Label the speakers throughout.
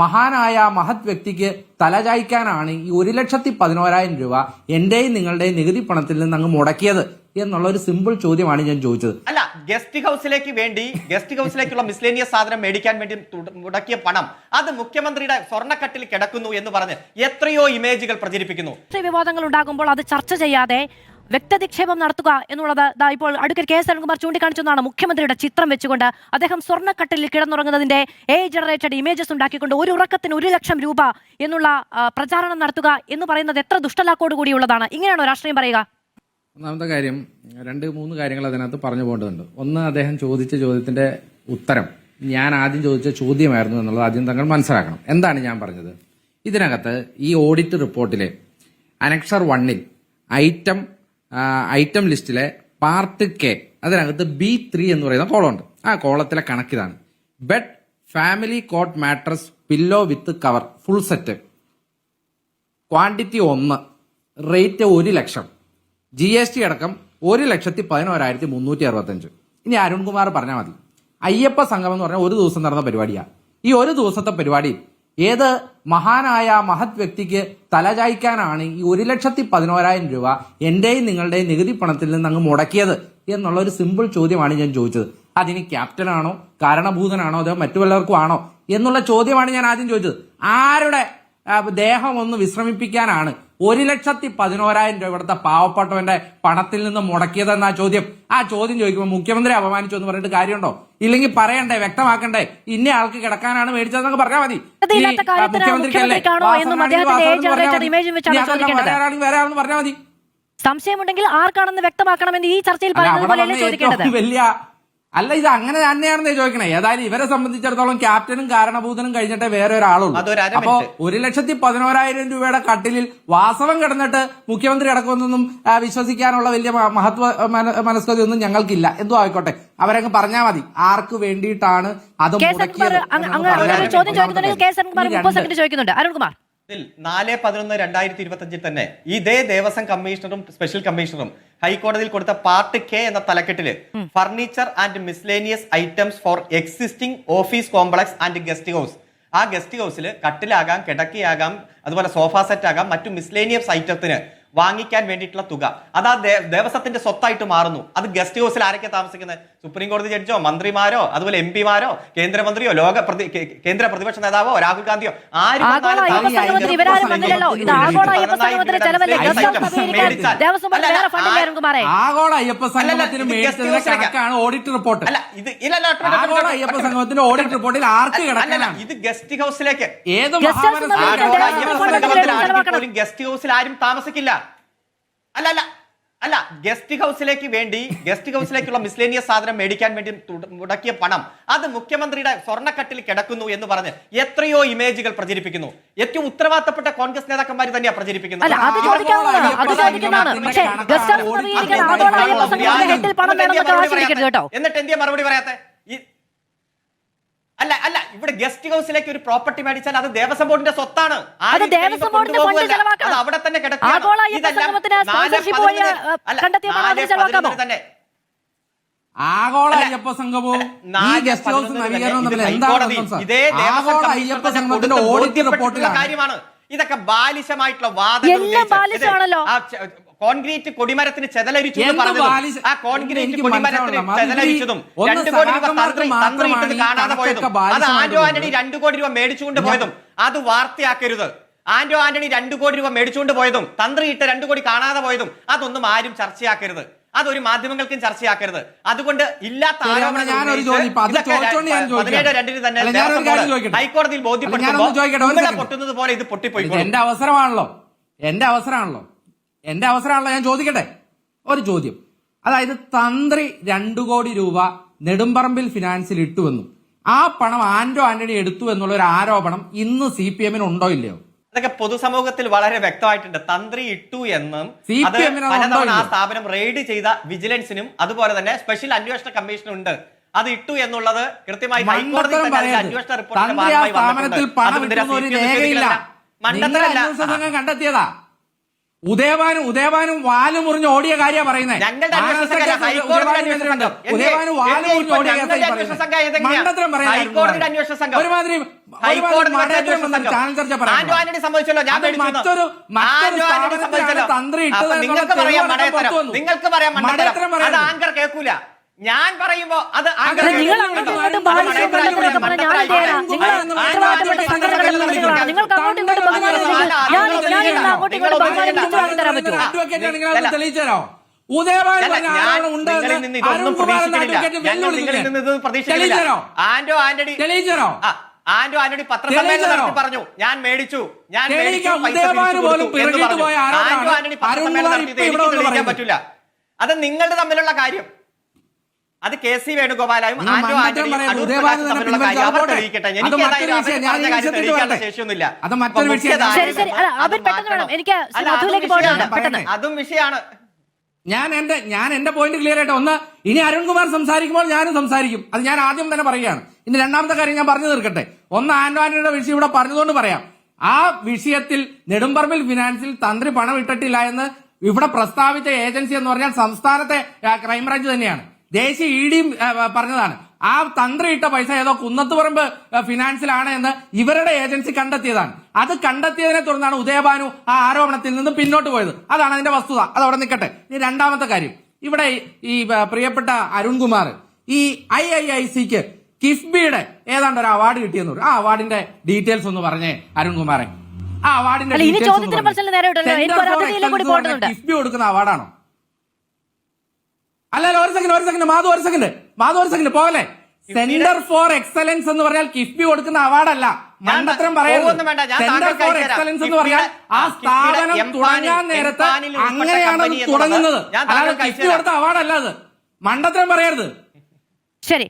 Speaker 1: മഹാനായ മഹത് വ്യക്തിക്ക് തലചായ്ക്കാനാണ് ഈ ഒരു ലക്ഷത്തി പതിനോരായിരം രൂപ എന്റെയും നിങ്ങളുടെയും നികുതി പണത്തിൽ നിന്ന് അങ്ങ് മുടക്കിയത് എന്നുള്ള ഒരു സിമ്പിൾ ചോദ്യമാണ് ഞാൻ ചോദിച്ചത്.
Speaker 2: അല്ല ഗസ്റ്റ് ഹൗസിലേക്ക് വേണ്ടി ഗസ്റ്റ് ഹൗസിലേക്കുള്ള മിസ്ലേനിയസ് സാധനം മേടിക്കാൻ വേണ്ടി മുടക്കിയ പണം അത് മുഖ്യമന്ത്രിയുടെ സ്വർണക്കട്ടിൽ കിടക്കുന്നു എന്ന് പറഞ്ഞ് എത്രയോ ഇമേജുകൾ പ്രചരിപ്പിക്കുന്നു.
Speaker 3: വിവാദങ്ങൾ ഉണ്ടാകുമ്പോൾ അത് ചർച്ച ചെയ്യാതെ വ്യക്തനിക്ഷേപം നടത്തുക എന്നുള്ളത് ദാ ഇപ്പോൾ അടുക്കൽ കെ എസ് അരുൺകുമാർ ചൂണ്ടിക്കാണിച്ചതാണ് മുഖ്യമന്ത്രിയുടെ ചിത്രം വെച്ചുകൊണ്ട് അദ്ദേഹം സ്വർണക്കട്ടിൽ കിടന്നുറങ്ങുന്നതിന്റെ എ ജനറേറ്റഡ് ഇമേജസ് ഉണ്ടാക്കിക്കൊണ്ട് ഒരു ഉറക്കത്തിന് ഒരു ലക്ഷം രൂപ എന്നുള്ള പ്രചാരണം നടത്തുക എന്ന് പറയുന്നത് എത്ര ദുഷ്ടലാക്കോട് കൂടിയുള്ളതാണ്. ഇങ്ങനെയാണോ രാഷ്ട്രീയം പറയുക?
Speaker 1: ഒന്നാമത്തെ കാര്യം രണ്ട് മൂന്ന് കാര്യങ്ങൾ അതിനകത്ത് പറഞ്ഞു പോകേണ്ടതുണ്ട്. ഒന്ന് അദ്ദേഹം ചോദിച്ച ചോദ്യത്തിന്റെ ഉത്തരം. ഞാൻ ആദ്യം ചോദിച്ച ചോദ്യമായിരുന്നു എന്നുള്ളത് ആദ്യം തങ്ങൾ മനസ്സിലാക്കണം. എന്താണ് ഞാൻ പറഞ്ഞത്? ഇതിനകത്ത് ഈ ഓഡിറ്റ് റിപ്പോർട്ടിലെ അനക്ഷർ വണ്ണിൽ ഐറ്റം ഐറ്റം ലിസ്റ്റിലെ പാർട്ട് കെ അതിനകത്ത് ബി ത്രീ എന്ന് പറയുന്ന കോളമുണ്ട്. ആ കോളത്തിലെ കണക്കിതാണ്. Bed family cot mattress pillow with cover full set quantity ഒന്ന് റേറ്റ് ഒരു ലക്ഷം. ജി എസ് ടി അടക്കം ഒരു ലക്ഷത്തി പതിനോരായിരത്തി മുന്നൂറ്റി അറുപത്തഞ്ച്. ഇനി അരുൺകുമാർ പറഞ്ഞാൽ മതി. അയ്യപ്പ സംഗമം എന്ന് പറഞ്ഞാൽ ഒരു ദിവസം നടന്ന പരിപാടിയാണ് ഈ ഒരു ദിവസത്തെ പരിപാടി ഏത് മഹാനായ മഹത് വ്യക്തിക്ക് തലചായ്ക്കാനാണ് ഈ ഒരു ലക്ഷത്തി പതിനോരായിരം രൂപ എന്റെയും നിങ്ങളുടെയും നികുതി പണത്തിൽ നിന്ന് അങ്ങ് മുടക്കിയത് എന്നുള്ള ഒരു സിമ്പിൾ ചോദ്യമാണ് ഞാൻ ചോദിച്ചത്. അതിന് ക്യാപ്റ്റനാണോ കാരണഭൂതനാണോ അതോ മറ്റു വല്ലവർക്കും ആണോ എന്നുള്ള ചോദ്യമാണ് ഞാൻ ആദ്യം ചോദിച്ചത്. ആരുടെ ദേഹം ഒന്ന് വിശ്രമിപ്പിക്കാനാണ് ഒരു ലക്ഷത്തി പതിനോരായിരം രൂപ ഇവിടുത്തെ പാവപ്പെട്ടവന്റെ പണത്തിൽ നിന്ന് മുടക്കിയതെന്ന ചോദ്യം. ആ ചോദ്യം ചോദിക്കുമ്പോൾ മുഖ്യമന്ത്രി അപമാനിച്ചു എന്ന് പറഞ്ഞിട്ട് കാര്യമുണ്ടോ? ഇല്ലെങ്കിൽ പറയണ്ടേ വ്യക്തമാക്കണ്ടേ? ഇന്ന ആൾക്ക് കിടക്കാനാണ് മേടിച്ചതെന്നൊക്കെ പറഞ്ഞാൽ മതി. മുഖ്യമന്ത്രിക്കല്ലേ? വേറെ ആണെന്ന് പറഞ്ഞാൽ മതി.
Speaker 3: സംശയമുണ്ടെങ്കിൽ ആർക്കാണെന്ന് വ്യക്തമാക്കണമെന്ന് ഈ ചർച്ചയിൽ പറയുന്നത് പോലെയല്ലേ ചോദിക്കേണ്ടത്?
Speaker 1: വലിയ അല്ല ഇത് അങ്ങനെ തന്നെയാണെന്ന് ചോദിക്കണേ. ഏതായാലും ഇവരെ സംബന്ധിച്ചിടത്തോളം ക്യാപ്റ്റനും കാരണഭൂതനും കഴിഞ്ഞിട്ടേ വേറെ ഒരാളുള്ളൂ അപ്പോ ഒരു ലക്ഷത്തി പതിനോരായിരം രൂപയുടെ കട്ടിലിൽ വാസവം കിടന്നിട്ട് മുഖ്യമന്ത്രി അടക്കമെന്നൊന്നും വിശ്വസിക്കാനുള്ള വലിയ മഹത്വ മന- മനസ്കത ഒന്നും ഞങ്ങൾക്കില്ല. എന്തോ ആയിക്കോട്ടെ. അവരങ്ങ് പറഞ്ഞാൽ മതി. ആർക്ക് വേണ്ടിയിട്ടാണ് അത്
Speaker 3: ചോദിക്കുന്നുണ്ട്. അരുൺകുമാർ.
Speaker 2: ഇതിൽ നാല് പതിനൊന്ന് രണ്ടായിരത്തി ഇരുപത്തി അഞ്ചിൽ തന്നെ ഇതേ ദേവസ്വം കമ്മീഷണറും സ്പെഷ്യൽ കമ്മീഷണറും ഹൈക്കോടതിയിൽ കൊടുത്ത പാർട്ട് കെ എന്ന തലക്കെട്ടിൽ furniture and miscellaneous items for existing office complex and guest house ആ ഗസ്റ്റ് ഹൗസിൽ കട്ടിലാകാം കിടക്കിയാകാം അതുപോലെ സോഫ സെറ്റ് ആകാം മറ്റു മിസ്ലേനിയസ് ഐറ്റത്തിന് വാങ്ങിക്കാൻ വേണ്ടിയിട്ടുള്ള തുക. അത് ആ ദേവസ്വത്തിന്റെ സ്വത്തായിട്ട് മാറുന്നു. അത് ഗസ്റ്റ് ഹൗസിൽ ആരൊക്കെ താമസിക്കുന്നത്? സുപ്രീം കോടതി ജഡ്ജോ മന്ത്രിമാരോ അതുപോലെ എം പിമാരോ കേന്ദ്രമന്ത്രിയോ ലോക പ്രതി- കേന്ദ്ര പ്രതിപക്ഷ നേതാവോ രാഹുൽ ഗാന്ധിയോ ആര്
Speaker 3: ആഗോള അയ്യപ്പ.
Speaker 1: കണക്കാണ് ഓഡിറ്റ് റിപ്പോർട്ട്
Speaker 2: അല്ല ഇത്
Speaker 1: ആഗോള അയ്യപ്പ സംഘത്തിന്റെ ഓഡിറ്റ് റിപ്പോർട്ടിൽ ആർക്ക്
Speaker 2: ഇത് ഗസ്റ്റ് ഹൗസിലേക്ക്.
Speaker 1: ഏത്
Speaker 3: ഗസ്റ്റ്
Speaker 2: ഹൗസിൽ ആരും താമസിക്കില്ല. അല്ല അല്ല. അല്ല ഗസ്റ്റ് ഹൗസിലേക്ക് വേണ്ടി ഗസ്റ്റ് ഹൗസിലേക്കുള്ള മിസ്ലേനിയസ് സാധനം മേടിക്കാൻ വേണ്ടി മുടക്കിയ പണം. അത് മുഖ്യമന്ത്രിയുടെ സ്വർണക്കട്ടിൽ കിടക്കുന്നു എന്ന് പറഞ്ഞ് എത്രയോ ഇമേജുകൾ പ്രചരിപ്പിക്കുന്നു. ഏറ്റവും ഉത്തരവാദിത്തപ്പെട്ട കോൺഗ്രസ് നേതാക്കന്മാർ തന്നെയാണ് പ്രചരിപ്പിക്കുന്നത്. എന്നിട്ട് എന്തിയാ മറുപടി പറയാത്തെ? അല്ല അല്ല ഇവിടെ ഗസ്റ്റ് ഹൗസിലേക്ക് ഒരു പ്രോപ്പർട്ടി മേടിച്ചാൽ അത് ദേവസ്വം ബോർഡിന്റെ സ്വത്താണ്.
Speaker 3: അത് ദേവസ്വം ബോർഡിന്റെ ഫണ്ട്
Speaker 2: കൊണ്ടുപോകുകയല്ല.
Speaker 3: ചെലവാക്കണം.
Speaker 2: അവിടെ തന്നെ? പതിനൊന്നിന് തന്നെ.
Speaker 1: ആഗോള
Speaker 2: അല്ല,
Speaker 1: അയ്യപ്പ സംഘവും ഈ ഗസ്റ്റ് ഹൗസ് നവീകരണം തമ്മിൽ എന്താണ് ആഗോള അയ്യപ്പ സംഘത്തിന്റെ ഓഡിറ്റ് റിപ്പോർട്ടിലാണ്.
Speaker 2: കാര്യമാണ്. ഇതൊക്കെ ബാലിശമായിട്ടുള്ള വാദങ്ങൾ കോൺക്രീറ്റ് കൊടിമരത്തിന് ചെതലരിച്ചു ആ കോൺക്രീറ്റ് കൊടിമരത്തിന് ചെതലരിച്ചതും
Speaker 1: ഒന്ന്
Speaker 2: കോടി രൂപ
Speaker 1: സഹാക്കന്മാർക്ക്
Speaker 2: തന്ത്രി തന്ത്രി ഇട്ടത് കാണാതെ പോയതും. അത് ആന്റോ ആന്റണി. രണ്ടു കോടി രൂപ മേടിച്ചുകൊണ്ട് പോയതും. അത് വാർത്തയാക്കരുത്. ആന്റോ ആന്റണി രണ്ടു കോടി രൂപ മേടിച്ചുകൊണ്ട് പോയതും. തന്ത്രി ഇട്ട് രണ്ടു കോടി കാണാതെ പോയതും. അതൊന്നും ആരും ചർച്ചയാക്കരുത്. അതൊരു മാധ്യമങ്ങൾക്കും ചർച്ചയാക്കരുത്. അതുകൊണ്ട് ഇല്ലാത്ത. പതിനേഴ് രണ്ടിന് തന്നെ? ഹൈക്കോടതിയിൽ ബോധ്യപ്പെടുത്തുമ്പോൾ. പൊട്ടുന്നത് പോലെ ഇത്
Speaker 1: ഇത്
Speaker 2: പൊട്ടിപ്പോയി
Speaker 1: എന്റെ അവസരമാണല്ലോ. എന്റെ അവസരമാണല്ലോ. എന്റെ അവസരമാണല്ലോ ഞാൻ ചോദിക്കട്ടെ? ഒരു ചോദ്യം. അതായത് തന്ത്രി രണ്ടു കോടി രൂപ നെടുമ്പറമ്പിൽ ഫിനാൻസിൽ ഇട്ടുവെന്നും ആ പണം ആന്റോ ആന്റണി എടുത്തു എന്നുള്ള ഒരു ആരോപണം ഇന്ന് സി പി എമ്മിന് ഉണ്ടോ ഇല്ലയോ?
Speaker 2: അതൊക്കെ പൊതുസമൂഹത്തിൽ വളരെ വ്യക്തമായിട്ടുണ്ട്. തന്ത്രി ഇട്ടു എന്നും
Speaker 1: സി
Speaker 2: അത്
Speaker 1: പി എമ്മിന്
Speaker 2: പലതവണ ആ സ്ഥാപനം റെയ്ഡ് ചെയ്ത വിജിലൻസിനും അതുപോലെ തന്നെ സ്പെഷ്യൽ അന്വേഷണ കമ്മീഷനും ഉണ്ട്. അത് ഇട്ടു എന്നുള്ളത് കൃത്യമായി ഹൈക്കോടതി അന്വേഷണ റിപ്പോർട്ടിന്റെ ഭാഗമായി വന്നിട്ടുണ്ട്.
Speaker 1: കണ്ടെത്തിയതാ. ഉദയഭാനും ഉദയഭാനും വാൽ മുറിഞ്ഞ് ഓടിയ കാര്യമാണ് പറയുന്നത് ഉദയഭാനും
Speaker 2: വാൽ
Speaker 1: മുറിഞ്ഞ് ഓടിയ പറയുന്നത് ഒരുമാതിരി. മറ്റൊരു മറ്റൊരു. തന്ത്രി
Speaker 2: നിങ്ങൾക്ക് പറയാം. നിങ്ങൾക്ക് പറയാം. ആങ്കർ കേൾക്കൂല. ഞാൻ പറയുമ്പോ അത് ആന്റോ ആന്റണി ആന്റോ ആന്റണി പത്രസമ്മേളനം? നടത്തി പറഞ്ഞു. ഞാൻ മേടിച്ചു. ഞാൻ മേടിച്ചു. പൈസ ആന്റോ ആന്റണി പത്രസമ്മേളനം നടത്തിയത് എനിക്ക് തെളിയിക്കാൻ? പറ്റില്ല. അത് നിങ്ങളുടെ തമ്മിലുള്ള കാര്യം. അത് കെ സി വേണുഗോപാലായും തെളിയിക്കട്ടെ
Speaker 1: അത്
Speaker 2: വിഷയമാണ്.
Speaker 3: പെട്ടെന്ന്.
Speaker 2: അതും വിഷയമാണ്.
Speaker 1: ഞാൻ എന്റെ ഞാൻ എന്റെ പോയിന്റ് ക്ലിയർ ആയിട്ട് ഒന്ന് ഇനി അരുൺകുമാർ സംസാരിക്കുമ്പോൾ ഞാനും സംസാരിക്കും. അത് ഞാൻ ആദ്യം തന്നെ പറയുകയാണ്. ഇനി രണ്ടാമത്തെ കാര്യം ഞാൻ പറഞ്ഞു തീർക്കട്ടെ. ഒന്ന് ആന്റോ വിഷയം ഇവിടെ പറഞ്ഞതുകൊണ്ട് പറയാം. ആ വിഷയത്തിൽ നെടുമ്പറമ്പിൽ ഫിനാൻസിൽ തന്ത്രി പണം ഇട്ടിട്ടില്ല എന്ന് ഇവിടെ പ്രസ്താവിച്ച ഏജൻസി എന്ന് പറഞ്ഞാൽ സംസ്ഥാനത്തെ ക്രൈംബ്രാഞ്ച് തന്നെയാണ്. ദേശീയ ഇ ഡിയും പറഞ്ഞതാണ്. ആ തന്ത്രി ഇട്ട പൈസ ഏതോ കുന്നത്തുപറമ്പ് ഫിനാൻസിലാണ് എന്ന് ഇവരുടെ ഏജൻസി കണ്ടെത്തിയതാണ്. അത് കണ്ടെത്തിയതിനെ തുടർന്നാണ് ഉദയഭാനു ആ ആരോപണത്തിൽ നിന്ന് പിന്നോട്ട് പോയത്. അതാണ് അതിന്റെ വസ്തുത. അത് അവിടെ നിൽക്കട്ടെ. ഇനി രണ്ടാമത്തെ കാര്യം. ഇവിടെ ഈ- പ്രിയപ്പെട്ട അരുൺകുമാർ ഈ ഐ ഐ ഐ സിക്ക് കിഫ്ബിയുടെ ഏതാണ്ട് ഒരു അവാർഡ് കിട്ടിയെന്ന് പറയും ആ അവാർഡിന്റെ ഡീറ്റെയിൽസ് ഒന്ന് പറഞ്ഞേ അരുൺകുമാറെ. ആ അവാർഡിന്റെ പറഞ്ഞേ. പറഞ്ഞ. കിഫ്ബി കൊടുക്കുന്ന അവാർഡാണോ? അല്ല അല്ല, ഒരു സെക്കൻഡ് ഒരു സെക്കൻഡ് മാധു ഒരു സെക്കൻഡ് മാധു ഒരു സെക്കൻഡ് പോകല്ലേ സെന്റർ ഫോർ എക്സലൻസ് എന്ന് പറഞ്ഞാൽ കിഫ്ബി കൊടുക്കുന്ന അവാർഡല്ല മണ്ടത്തരം
Speaker 2: പോകുമൊന്നും വേണ്ട, ഞാൻ
Speaker 1: സെന്റർ ഫോർ എക്സലൻസ് എന്ന് പറഞ്ഞാൽ ആ സ്ഥാപനം തുടങ്ങാൻ നേരത്തെ അങ്ങനെയാണ് തുടങ്ങുന്നത്. അല്ലാതെ കിഫ്ബി. കൊടുത്ത അവാർഡല്ല അത്. മണ്ടത്തരം പറയരുത്.
Speaker 3: ശരി.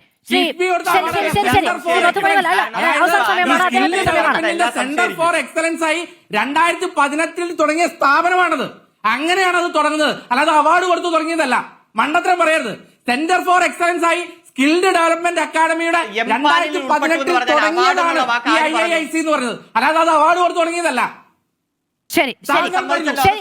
Speaker 3: അല്ല.
Speaker 1: സെന്റർ ഫോർ എക്സലൻസ് ആയി രണ്ടായിരത്തി പതിനെട്ടിൽ തുടങ്ങിയ സ്ഥാപനമാണത്. അങ്ങനെയാണ് അത് തുടങ്ങുന്നത്. അല്ലാതെ അവാർഡ് കൊടുത്തു തുടങ്ങിയതല്ല. മണ്ടത്തരം പറയരുത്. സെന്റർ ഫോർ എക്സലൻസ് ആയി സ്കിൽഡ് ഡെവലപ്മെന്റ് അക്കാദമിയുടെ രണ്ടായിരത്തി പതിനെട്ടിൽ തുടങ്ങിയതാണ് ഈ ഐ ഐ ഐ സി എന്ന് പറഞ്ഞത് അല്ലാതെ അത് അവാർഡ് കൊടുത്തു തുടങ്ങിയതല്ല.
Speaker 3: ശരി ശരി. ശരി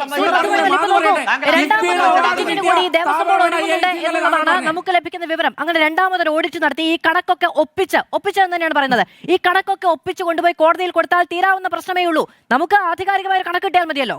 Speaker 3: കൂടി ദേവസ്വം ബോർഡ് ഒരുങ്ങുന്നുണ്ട് എന്നുള്ളതാണ് നമുക്ക് ലഭിക്കുന്ന വിവരം. അങ്ങനെ രണ്ടാമതൊരു ഓഡിറ്റ് നടത്തി ഈ കണക്കൊക്കെ ഒപ്പിച്ച് ഒപ്പിച്ച് എന്ന് തന്നെയാണ് പറയുന്നത്. ഈ കണക്കൊക്കെ ഒപ്പിച്ച് കൊണ്ടുപോയി കോടതിയിൽ കൊടുത്താൽ തീരാവുന്ന പ്രശ്നമേ ഉള്ളൂ. നമുക്ക് ആധികാരികമായ ഒരു കണക്ക് കിട്ടിയാൽ മതിയല്ലോ.